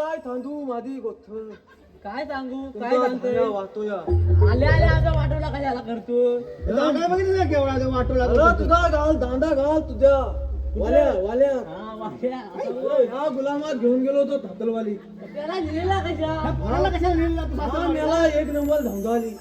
काय थांबू माझी गोष्ट? काय सांगू? काय सांगतोय? वाहतोया आले आले आमचा वाटवला कशाला करतो दांडा बघितलं केवढा ते वाटू अरे लागला तुझा घाल दांडा घाल तुझ्या. वाल्या वाल्या. हा वाट्या ह्या गुलामात घेऊन गेलो होतो थातलवाली. त्याला लिहिला कशा पोराला कशाला लिहिलं तू हा सासरा? मेला एक नंबर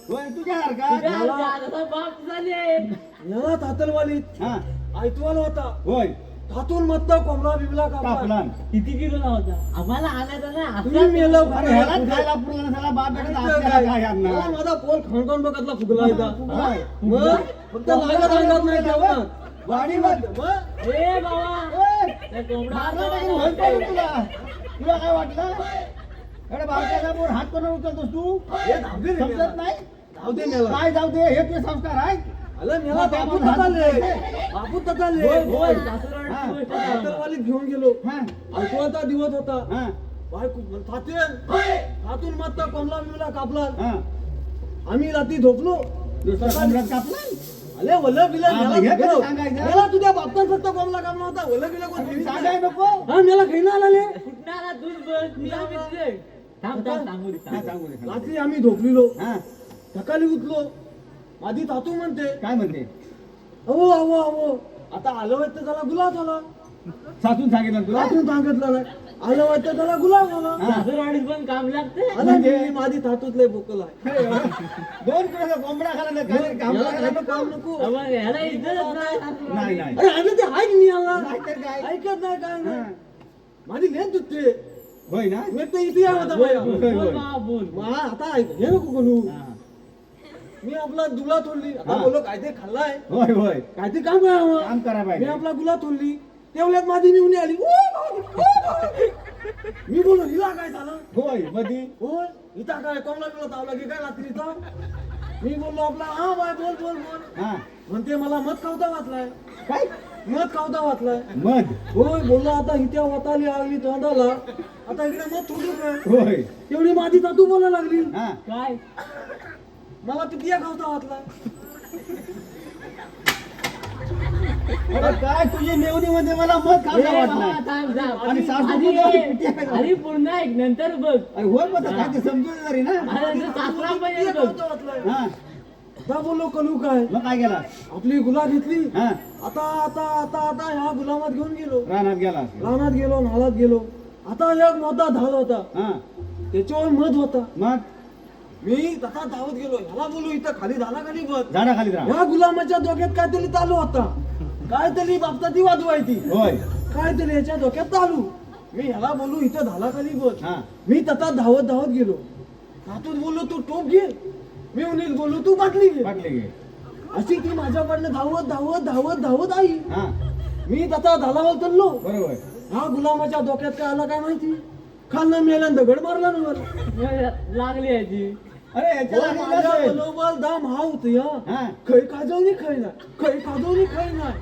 होय, तुझ्यासारखा तुझ्या हाताचा बाप झाले मेला थातलवाली हा. ऐतवाला होता. होय. थातून मत्त कोंबडा बिबला कापला किती किलो होता आम्हाला आणायचा तुम्ही असा मेलं अरे ह्याला खायला पुरला नसाला बाप बेटा आपल्याला काय? मला आणणार? माझा पोल खणखण बघतला फुगला इथं. होय. मग? फक्त लागत अंगात नाही जेवणात. वाडी बघ. मग? ए बाबा. ओय, त्या कोंबडा मारला नाही का? म्हणतोय मी तुला. तुला काय वाटलं? अरे हात करून उचलतोस तू? हे धाव दे रे समजत मेला. नाही? धाव दे मेला. काय जाऊ दे हे तुझे संस्कार आहेत. अरे घेऊन गेलो. हा. ऐकवाचा दिवस होता. हा. थातून मत्त कोंबडा बिबला कापला हा. आम्ही रात्री झोपलो. कापला अले वल्ल बिल तुझ्या बापता फक्त कोंबडा कापला होता. वल्ल बिल कोण सांगाय नको. हा मला खाईना आला कुठणारा दूध बस मी आम्ही तुझे. थांब थांब सांगू दे, सांगू दे. सांगू दे, सांगू रात्री आम्ही झोपलेलो. हा. सकाळी उठलो. माझी तातू म्हणते. काय म्हणते? अहो अहो अहो. आता आलं वाटतं त्याला गुलाब झाला. सासून सांगितलं तुला रात्रून सांगितलं नाही. आलं वाटतं त्याला गुलाब झाला. हा. सासूरवाडीत पण काम लागते. आता म्हणजे? मी माझी तातूतले बोकल आहे. दोन किलो कोंबडा खाला काय काम याला नको? काम नको. अबे, ह्याला इज्जतच नाही. नाही नाही अरे ते ऐक मी नाहीतर काय? ऐकत नाही काय. नाही. माझी लेन तुटते होय ना? मी तर इथे होता बोल माझ्या. बोल, बोल बाबा, बोल. मग आता ऐक हे नको हा. मी आपला दुला तोडली. आता हा. बोलो काय ते खाल्लाय. होय होय. काय ते काम काम करा मी पाहिजे आपला गुला तोडली. तेवढ्यात माझी निवणी आली. ओ, ओ, ओ. मी बोलो हिला काय झालं? होय मधी. होय इथं काय कोंबला बिला तावला की काय रात्रीचा? मी बोललो आपला हा बाय बोल बोल बोल. हा. म्हणते मला मत कावता वाचलाय. काय? मत कावता वाचलाय. मध? होय बोललो आता इथे वाताली आली तोंडाला. आता इकडे मत थोडी काय? होय. तेवढी माझी तातू बोलायला लागली. हा. काय? मला पितिया खावता वाचलाय अरे काय तुझी मेवणी मध्ये मला बाबा, वाटलं. थांब, थांब. आणि सासू आधी पूर्ण ऐक नंतर बघ. अरे होय मग काय ते समजून तरी ना? अरे, ते सासरा पण. खावता हा. आता बोललो कलू काय मग काय गेला? आपली गुला घेतली. हा. आता आता आता आता ह्या गुलामात घेऊन गेलो. रानात गेला. रानात गेलो नालात गेलो. आता एक मोठा धाल होता. हा. त्याच्यावर मध होता. मग मी तसा धावत गेलो ह्याला बोलू इथं खाली झाला खाली बस? झाडाखाली राहा ह्या गुलामाच्या डोक्यात काहीतरी चालू होता. काहीतरी बापता ती वाजवायची. होय. काहीतरी याच्या डोक्यात चालू. मी ह्याला बोलू इथं झाला खाली बस? हा. मी तसा धावत धावत गेलो. हातून बोललो तू टोप घे. मी उनीत बोललो तू बाटली घे. वाटले गे अशी ती माझ्याकडनं धावत धावत धावत धावत आई. हा. मी तसा धालावर चाललो. बरोबर. हा गुलामाच्या डोक्यात काय आला काय माहिती? खाल्लं मेल्यान दगड मारला ना मला. लागली याची. अरे हो, माझ्या. बरोबर दाम हा होती हा हा. खै खाजवली खै नाही. खै खाजवली खै नाही.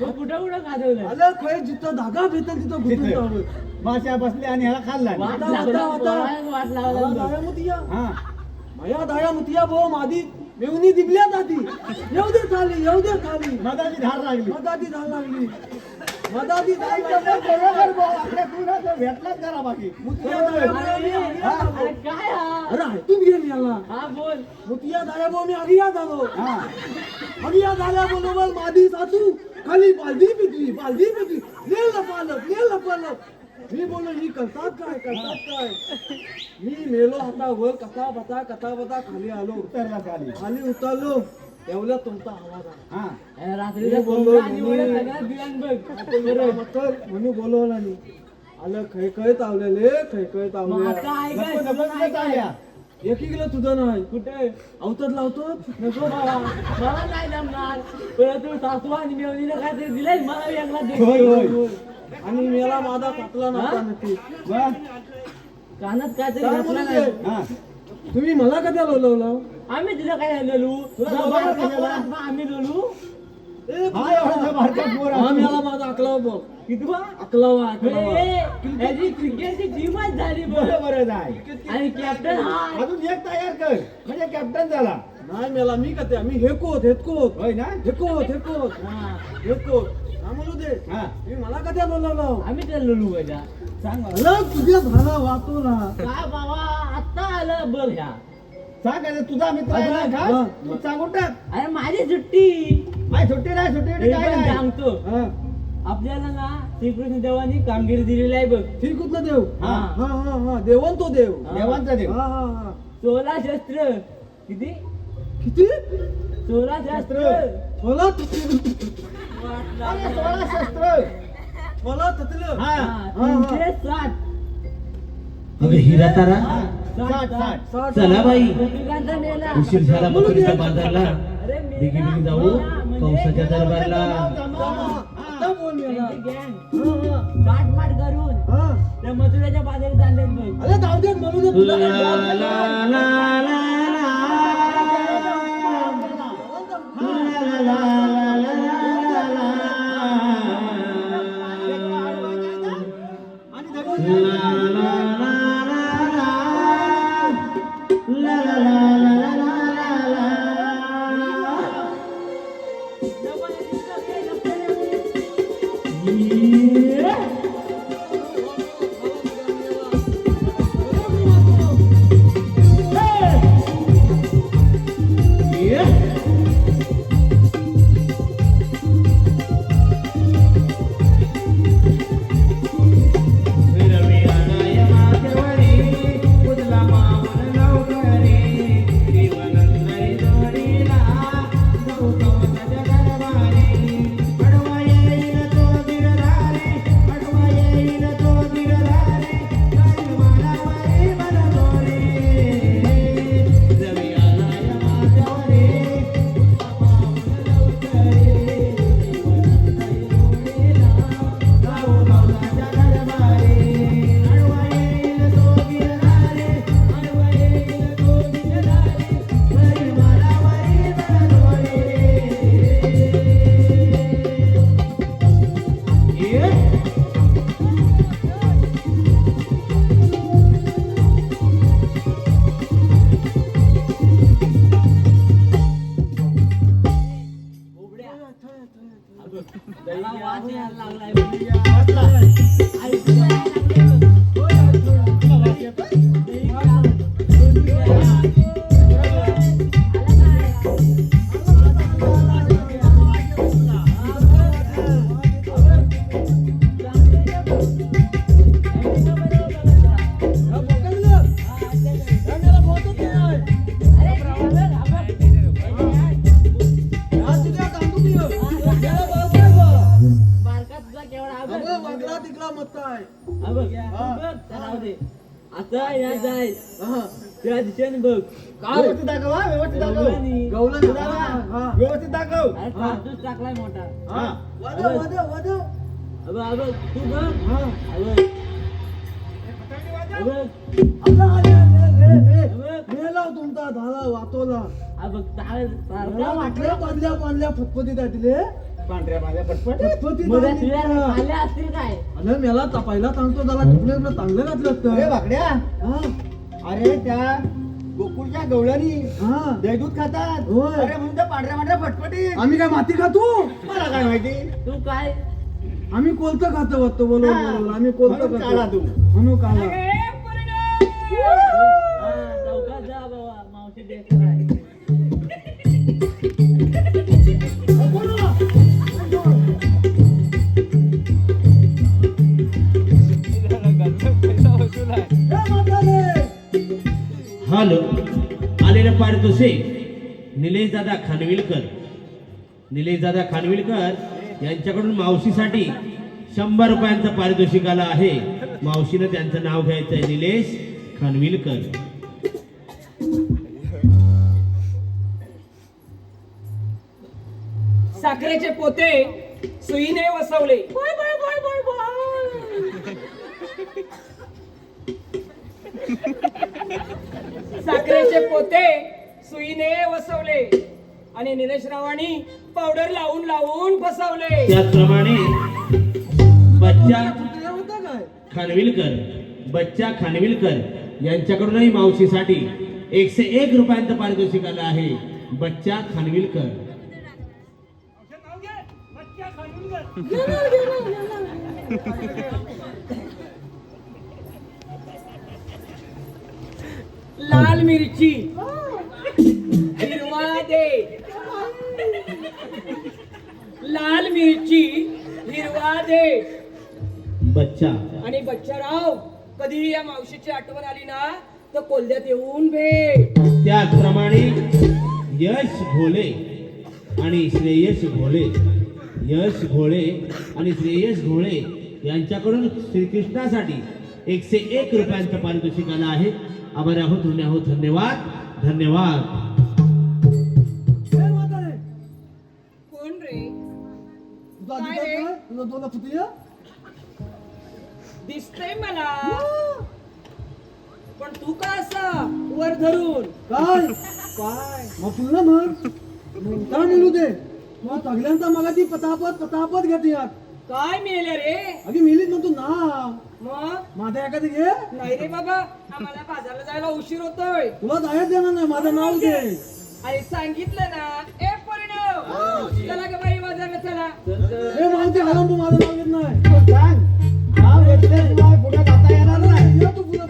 तो कुठं कुठं खाजवलं आलं खै जिथं धागा भेटेल तिथं. जावं. माश्या बसले आणि ह्याला खाल्ला वाट आता, लावला, आता, आता. पोळा वाट लावला मला दाया मुतिया हा. माया दाया मुतिया भाऊ मादी मेवणी दिबल्या दादी येऊ दे खाली येऊ दे खाली मधाची धार लागली. मदादी धाल लागली. मदादी धाल बरोबर लागली भाऊ, आपल्या पुढं भेटलाच करा बाकी. मुतिया दाया भाऊ मी आगिया झालो. अरे काय हा? अरे ऐकून घे मी याला हा बोल. मुतिया दाया भाऊ मी आगिया झालो हा. आगिया झाल्याबरोबर माझी सासू खाली बालदी पिटली बालदी पिटली ले लपालप ले लपालप मी बोललो ही करतात काय करतात काय? मी मेलो हाता वर कथा बता कथा बता खाली आलो. उतरला खाली. खाली उतरलो. तेवढ्या तुमचा आवाज हा. रात्रीला मी बोललो, दिलं म्हणून बोलवला नाही आलं ऐक, चालल्या. एक किलो तुझं नाही. कुठे? अवतत लावतो? नको बाबा मला नाही जमणार. परंतु सासू आणि मेवणीने काहीतरी दिलंय मला वेगळा दे. होय, होय. आणि मेला माझा कापला नव्हता नक्की. कानात काहीतरी काय घातलं बोलू नाही. हा. तुम्ही मला कधी लोलवलं आम्ही तिला काय लोलू आम्ही लोलू माझा अकलावा बघ. किती अकलावा क्रिकेटची टीमच झाली बरोबरच आहे. आणि कॅप्टन हा. अजून एक तयार कर. म्हणजे कॅप्टन झाला. नाही मेला मी कधी आम्ही हेकोत हेतकोत होय ना? हेकोत हेकोत हा. हेतकोत हा म्हणू दे. हा. तुम्ही मला कधी लोलवलं आम्ही त्याला लोलू सांग तुझ्या झाला वाचो ना. काय बाबा आता आलं बघ ह्या तुझा मित्र आहे ना हा. खास तू सांगून टाक. अरे माझी सुट्टी. काय सुट्टी नाही सुट्टी बिट्टी काय पण नाही. सांगतो. हा. आपल्याला ना श्रीकृष्ण देवानी कामगिरी दिलेली आहे बघ. ठीक कुठला देव? हा. हा हा हा. देवन तो देव. देवांचा देव. हा हा हा. सोळा शस्त्र. किती? किती? सोळा शस्त्र. मला अरे सोळा शस्त्र. मला हा हा, तीनशे सात. हिरा तारा. चला बाई. उशीर झाला बकरीच्या बाजारला. दिगी बिगी जाऊ. म्हणजे कंसाच्या दरबारला. हा हा. हा. त्या मथुरेच्या बाजारात दे तुला टाकलाय मोठा. हा. वाजव, वाजव, वाजव. अबे अबे तू बघ. हा. अबे. अबे. आपला आले, आले, आले, आले. मेला तुमचा झाला वाचवला पांढऱ्या पटपट असतील काय? अरे मेला तपायला सांगतो त्याला कपडे चांगलं घातलं अरे असतं हा, अरे त्या गोकुळच्या गवळणी हा. दहीदूध खातात. होय. अरे म्हणून त्या पांढऱ्या पांढऱ्या फटफटीत आम्ही काय माती खातो? मला काय माहिती? तू काय? आम्ही कोलतं खातो वाटतो हा. बरोबर आम्ही कोलतं म्हणून काढा खातो तू. म्हणून काढा हा, चौकात जा बाबा मावशी देखील आहे हॅलो. आलेलं पारितोषिक. निलेश दादा खानविलकर. निलेश दादा खानविलकर यांच्याकडून मावशीसाठी शंभर रुपयांचं पारितोषिक आलं आहे. मावशीनं त्यांचं नाव घ्यायचं आहे निलेश खानविलकर. साखरेचे पोते सुईने वसवले. साखरेचे पोते सुईने वसवले आणि निलेश रावानी पावडर लावून लावून फसवले त्याचप्रमाणे बच्चा खानविलकर बच्चा खानविलकर यांच्याकडूनही मावशीसाठी एकशे एक रुपयांचं पारितोषिक आलं आहे. बच्चा खानविलकर. लाल मिरची. हिरवा दे. लाल मिरची हिरवा दे. बच्चा. आणि बच्चाराव कधी या मावशीची आठवण आली ना तर कोल्ह्यात येऊन भेट. त्याचप्रमाणे यश घोले आणि श्रेयश घोले. यश घोळे आणि श्रेयश घोळे यांच्याकडून श्रीकृष्णासाठी एकशे एक रुपयांचं पारितोषिक आलं आहे. आभारी आहोत ऋणी आहोत धन्यवाद धन्यवाद. कोण रे? काय? दिसतंय मला. पण तू का असा वर धरून? काय? काय? मग पुन्हा म्हण काय मिळू दे? मग सगळ्यांचा मला ती पतापत पतापत घेते यात काय मिळेल रे? अगे मिलीच म्हणतो ना. मग? माझ्या एखादी घे. नाही रे बाबा आम्हाला बाजारला जायला उशीर होतोय. तुला जायच देणार नाही माझं नाव घे. आणि सांगितलं ना ए परिणाम. चला ग बाई बाजारला चला. हे माहिती आला तू माझं नाव घेत नाही. तू सांग. नाव घेतल्याशिवाय पुढे जाता येणार नाही. तू पुढं.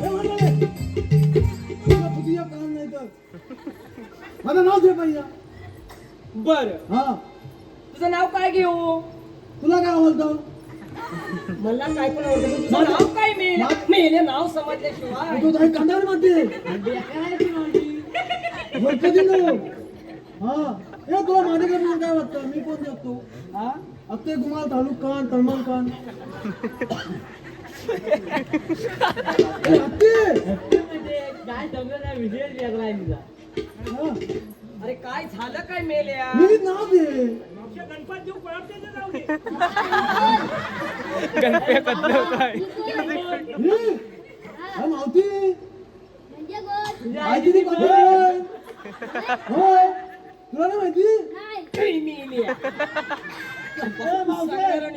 हे. माझं नाव घे पहिला. बर. हा. तुझं नाव काय घेऊ? तुला काय आवडतं? मला काय पण आवडतं पण तुझं नाव काय मेल मेले नाव समजल्याशिवाय. तू काही मध्ये हा. हे तुला माझ्याकडे म्हणून काय वाटतं? मी कोण जगतो? हा? अत्ते कुमार तालुक खान सलमान खान काय समजत नाही तिचा. हा, अरे काय झालं काय मेल्या? मी नाव दे. हे, हा, मावती. म्हणजे? माहिती. होय. तुला नाही माहिती?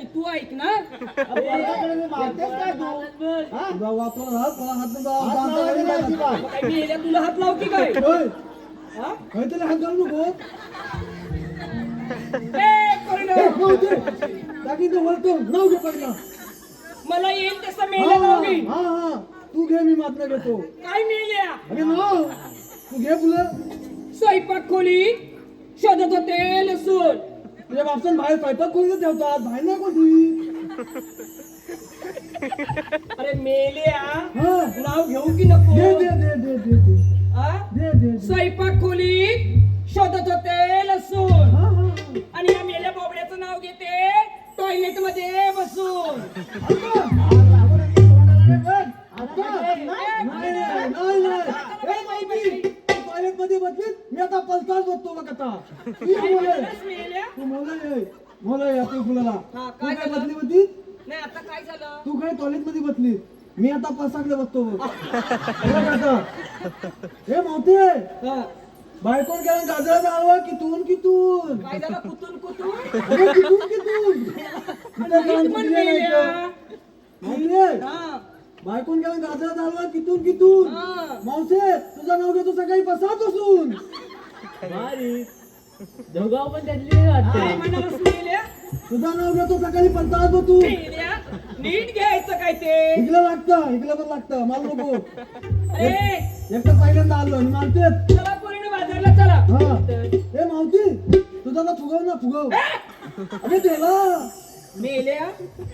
तू ऐक ना. पोराकडे मी मारतेस काय तू? हा? तुला हात हात हात हात. काय हात लाव की काय? हात घालू नको. घे मला येईल तसं घे हा हा तू घे मी मात्र घेतो काय मेल्या अरे नाव तू घे फुलं स्वयंपाक खोली शोधत होते लसूण. तुझ्या बापसन बाहेर स्वयंपाक खोलीत ठेवतात बाहेर नाही कोणती अरे मेल्या हा. नाव घेऊ की नको? दे दे दे? दे दे दे. स्वयंपाक खोली शोधत होते लसूण. आणि या मेल्या बोबड्याचं नाव घेते टॉयलेटमध्ये बसून. टॉयलेटमध्ये बसलीस मी आता पलसार बसतो बघ आता तू मेल्या फुलाला हा, काय? बसली होती नाही आता काय झालं? तू काय टॉयलेटमध्ये बसली मी आता पलसाकडे बसतो बघ. बघ आता. हे मावते. बायकोन गेला गाजराचा हलवा कितून कितून? काय झालं कुतून कुतून? अरे कितून कितून? मेल्या. हा. बायकोन गेला गाजराचा हलवा कितून कितून? हा. मावसे तुझं नाव घेतो सकाळी पसात बसून. भारी. दोघाव पण त्यातली काय वाटते. म्हणालास मेल्या तुझं नाव घेतो सकाळी पसात बसून. मेल्या नीट घ्यायचं काय ते? इकडं लागतं इकडं पण लागतं. मला नको. अरे. एक तर पहिल्यांदा आलो आणि चला पोरीने बाजारला चला हा. ए मावती तुझा ना फुगव ना फुगव. अरे त्याला मेल्या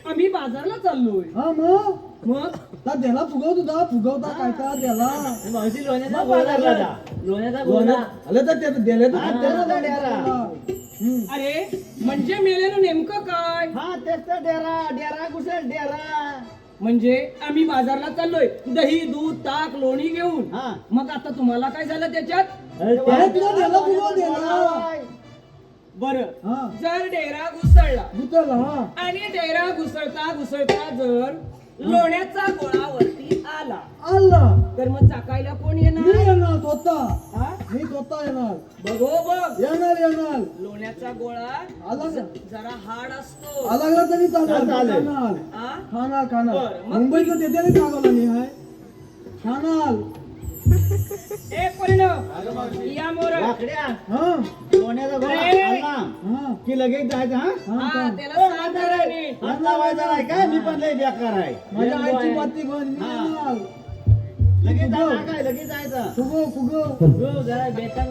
आम्ही बाजारला चाललोय. हा मग? मग? ता त्याला फुगव तुझा फुगवता काय का त्याला मावशी लोण्याचा बाजारला लागला. लोण्याचा गोळा. आलं तर त्याचं दिले हा. अरे म्हणजे मेल्यानं नेमकं काय? हा तेच तर डेरा डेरा घुसेल डेरा. म्हणजे आम्ही बाजारला चाललोय. दही दूध ताक लोणी घेऊन. हा. मग आता तुम्हाला काय झालं त्याच्यात? तुला दिला दिला. बर. हा. जर डेरा घुसळला हा. आणि डेरा घुसळता घुसळता जर लोण्याचा गोळा वरती आला. आला. तर मग चाकायला कोण मी येणार येणार स्वतः हा? मी स्वतः येणार. बघो बघ. येणार येणार. लोण्याचा गोळा आला का? जरा हाड असतो. आला लागला तरी चालणार चालेल. खाणार. हा? खाणार खाणार. बरं, मग मुंबईचं ते तरी खागवलं नाही हाय. खाणार. की लगेच जायचं हा? हात लावायचा नाही काय मी पण लय बेकार आहे. माझ्या आईची पत्ती घेऊन लगेच जायचं काय? लगेच जायचं. फुगो फुगो जरा बेटा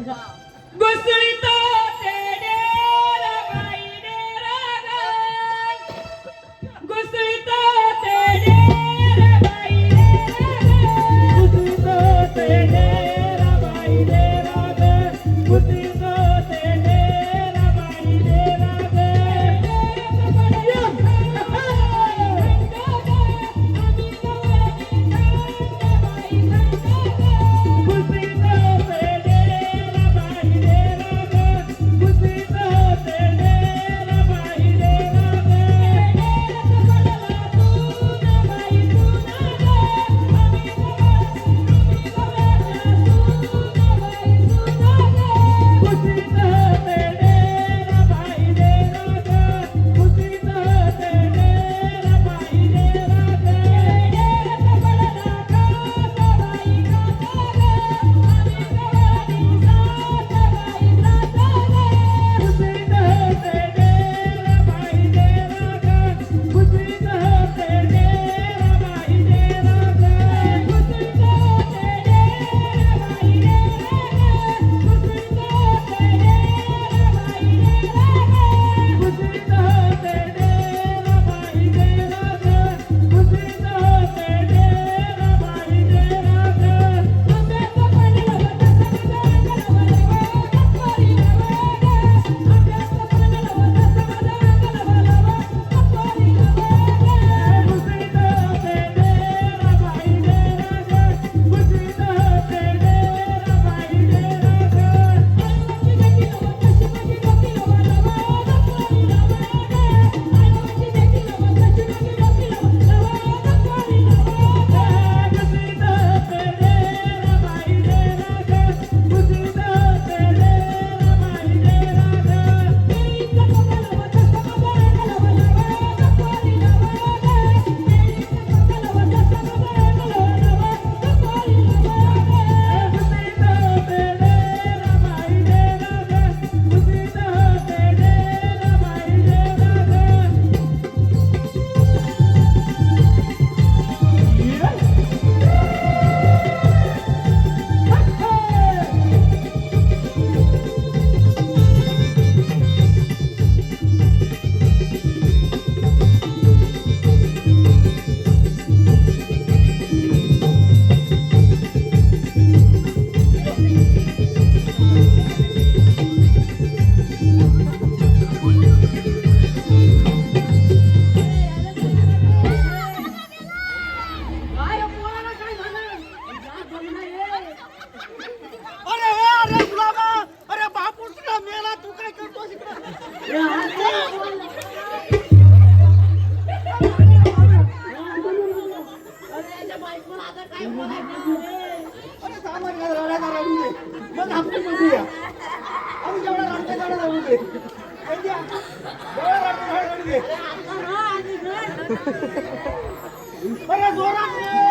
जोरात.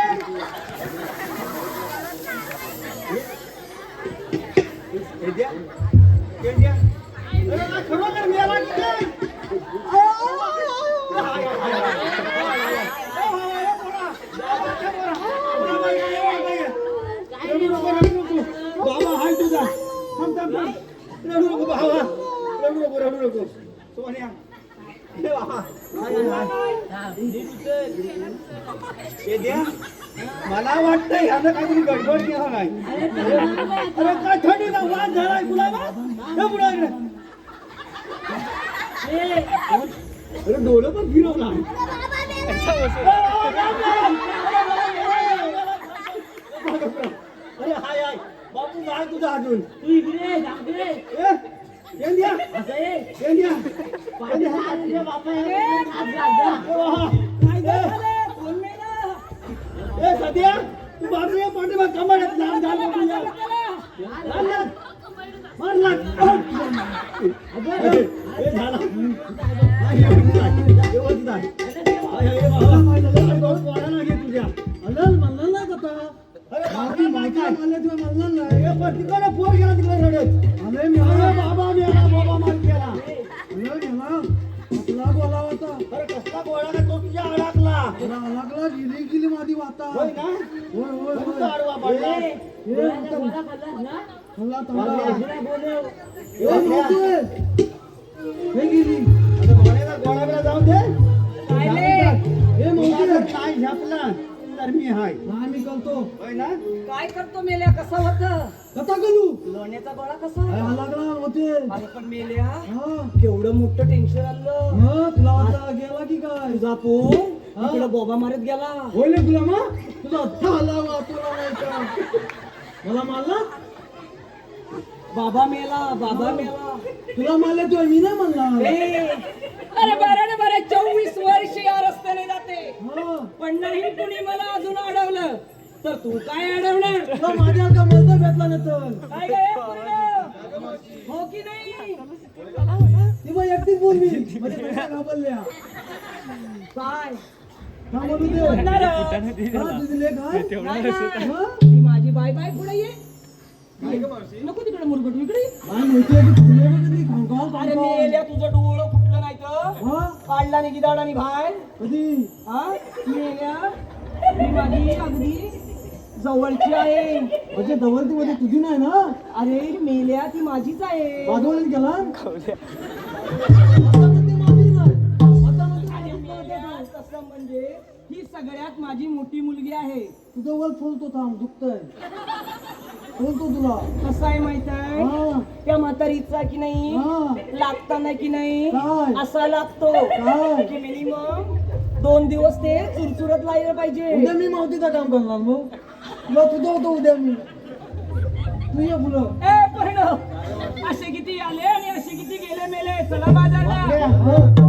काही गडबड केला नाही. अरे काय थंडीचा वाद झालाय गुलाबा अरे डोलं पण फिरवला. अरे हाय हाय. बापू काय तुझा अजून. तू इकडे सध्या? बाजूला पाठीमा कमाड्यात लहान लहान मुली या. लहान लहान. मार लहान. अरे, हे झाला. हा, व्यवस्थित आहे. ना आता अरे, बाकी तिकडे पोर गेला तिकडे रडत. मी आलो बाबा. होय ना होय होय होय. आडवा पडला ए. ए. हे गेली. आता गोळाला जाऊन दे. हे काय झापला? तर मी हाय. करतो. होय ना? काय करतो मेल्या? कसं होतं? कथा करू? लोण्याचा गोळा कसा होता? हा लागला अरे पण मेल्या हा. केवढं मोठं टेन्शन आलं. मग तुला आता गेला की काय? तुझा इकडे बोबा मारत गेला. होईल तुला मग तुझा तुला नाही का मला मारला? बाबा मेला बाबा मेला. तुला मारले तू मी नाही म्हणला अरे बरं ना बरं चोवीस वर्ष या रस्त्याने जाते. हा? पण नाही कुणी मला अजून अडवलं. तर तू काय अडवणार? तुला माझ्या का मलदा भेटला नाही तर. काय हे की नाही? ती मग एकटीच बोलली म्हणजे घाबरल्या. काय? हा. हा? माझी बाय बाय पुढे ये. नको तिकडे मुरगट इकडे अरे. मेल्या तुझं डोळं फुटलं नाही तर. हा? काढला नाही गिदाडानी बाहेर. कधी? हा? मेल्या माझी अगदी जवळची आहे. म्हणजे दवलती मध्ये तुझी नाही ना? अरे मेल्या ती माझीच आहे. बाजूला गेला? म्हणजे ही सगळ्यात माझी मोठी मुलगी आहे. तुझं वर फोलतो थांब दुखतंय. फोलतो तुला. कसं आहे माहीत आहे? हा. त्या म्हातारीचा की नाही? हा. लागताना की नाही? काय? असा लागतो. काय? की मिनिमम दोन दिवस ते चुरचुरत पाहिजे. उद्या मी मावतीचं काम करणार मग. तुला तुझं होतं उद्या मी. तू ये फुलं ए पण असे किती आले आणि असे किती गेले मेले? चला बाजारला.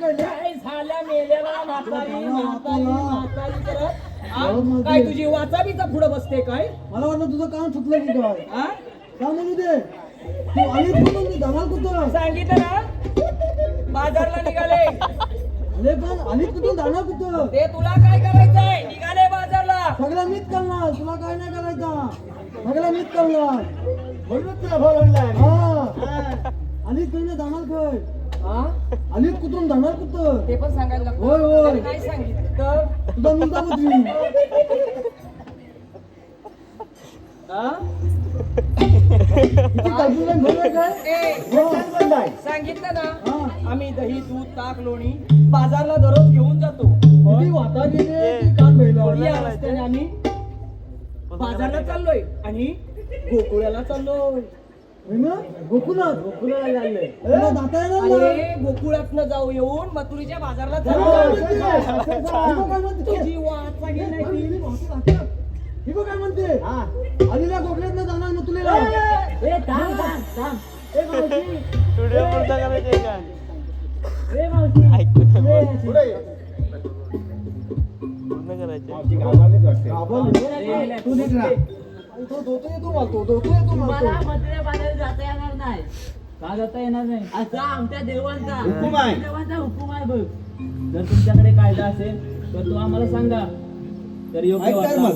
काय ले? काय झाल्या मेलेला म्हातारी म्हातारी म्हातारी करत हा? मग काय. तुझी वाचाबीचा पुढं बसते काय? मला वाटलं तुझं काम सुटलं की काय? हा का म्हणू दे. तू आली कुठून मी धमाल कुठं? सांगितलं ना? बाजारला निघाले. पण आली कुठून जाणार कुठं? ते तुला काय करायचंय? निघाले बाजारला. सगळं मीच करणार. तुला काय नाही करायचा. सगळं मीच करणार. म्हणून तुला बोलवलं हा. काय हा? आली कुठून जाणार कुठं? ते पण सांगायला लागतं. होय, होय. त्याने काय सांगितलं? तर तुझा मुलगा हा? काय? ए, हो. बंद आहे सांगितलं ना. हा. आम्ही दही दूध ताक लोणी बाजारला दररोज घेऊन जातो. किती कान या रस्त्याने आम्ही बाजारला चाललोय आणि गोकुळ्याला चाललोय. गोकुळात गोकुळाला चाललोय. अरे गोकुळातनं जाऊ येऊन मथुरीच्या बाजारला बघ काय म्हणते? तुझी वाट नाही. ही बघ काय आलीला गोखल्यातनं जाणार मग तुला ए, थांब, थांब, थांब. ए, मावशी. ए, मावशी. पुढे ये. मावशी घाबरलीच वाटते. तू निघ ना. तो धोतो येतो मारतो धोतो येतो मला मारतो मथुरा बाजारात जाता येणार नाही. का जाता येणार नाही? असा आमच्या देवांचा हुकूम आहे. देवांचा हुकूम आहे बघ. जर तुमच्याकडे कायदा असेल तर तो आम्हाला सांगा. तर योग्य ऐक. मग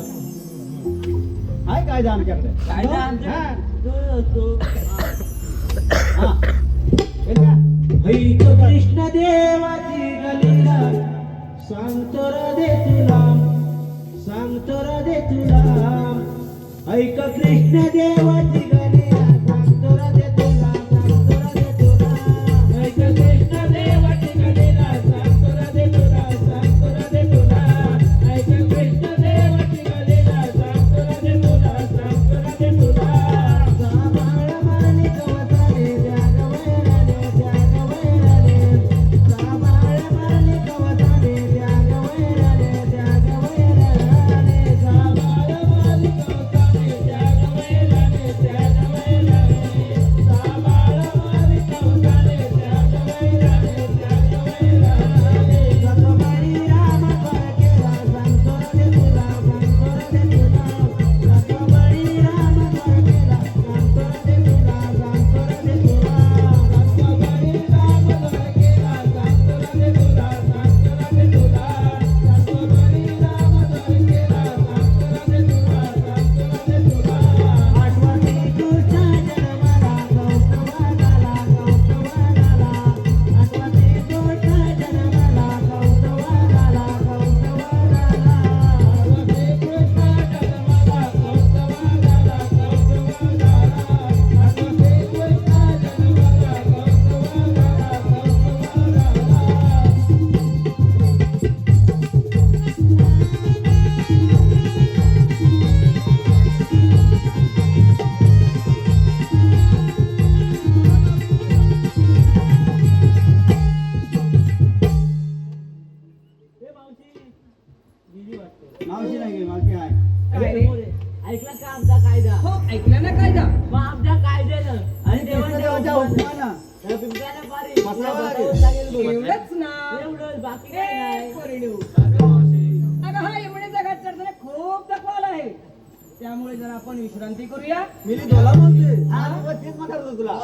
आहे कायदा आमच्याकडे. कायदा हा. आमच्या तो- तो- हा. हे? ऐक कृष्ण देवाची गलीला. सांगतो दे तुला. सांगतो दे तुला. ऐका कृष्ण देवाची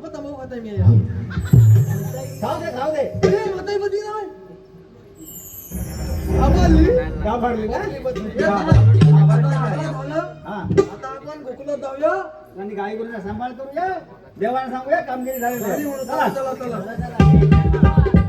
अबे तमाम खाता है मेरे खाओ दे खाओ दे अरे मत ही बदी ना आबाली का भरली ना हां आता आपण गोकुलात जाऊया आणि गाई गुरुला सांभाळ करूया देवाला सांगूया कामगिरी झाली चला चला चला